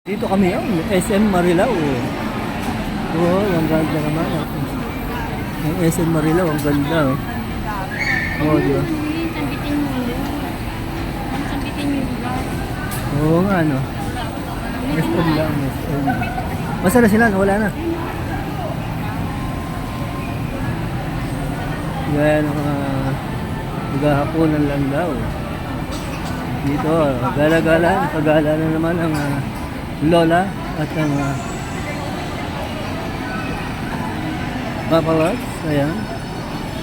Dito kami yun, SM Marilao. Oo, ang ganda naman. Ang SM Marilao, ang ganda. Oh. Oo, di ba? Ang sambitin yung lugar. Oo nga, no. SM lang, SM. Basta na sila, wala na. Yan ang uh, naghahaponan lang daw. Dito, gala-gala, pagala na naman ang ah, lola at ang uh, paparazzi. Ayan.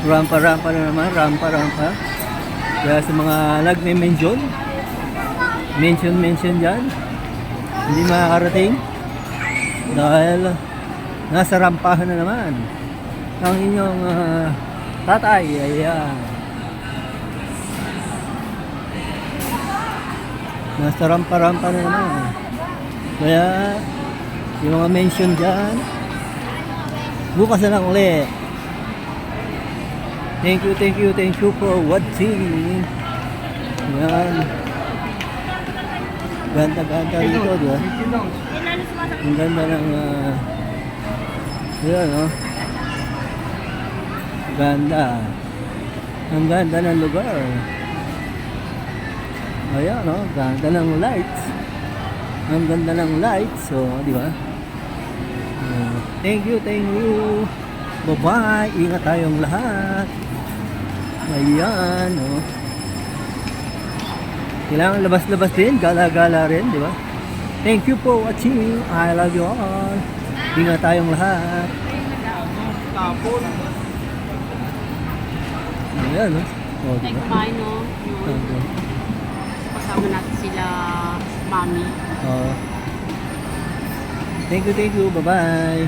Rampa-rampa na naman, rampa-rampa. Kaya sa mga nagme-mention, mention-mention dyan, hindi makakarating dahil nasa rampahan na naman ang inyong ah, tatay. Ayan. Nasa rampa-rampa na naman. Kaya, yung mga mention dyan, bukas na lang ulit. Thank you, thank you, thank you for watching. Yan. Ganda-ganda dito, di ba? Ang ganda ng, uh, yun, no? Ganda. Ang ganda ng lugar. Ayan, no? Ganda ng lights. Ang ganda ng lights, so, di ba? Uh, thank you, thank you. Bye-bye. Ingat tayong lahat. Ayan, no? Kailangan labas-labas din, gala-gala rin, di ba? Thank you for watching. I love you all. Ingat tayong lahat. Ayan? Oh, di Tayo ba? kumain, no? Yun. Okay. Kasama natin sila, mami. Oh. Thank you, thank you. Bye-bye.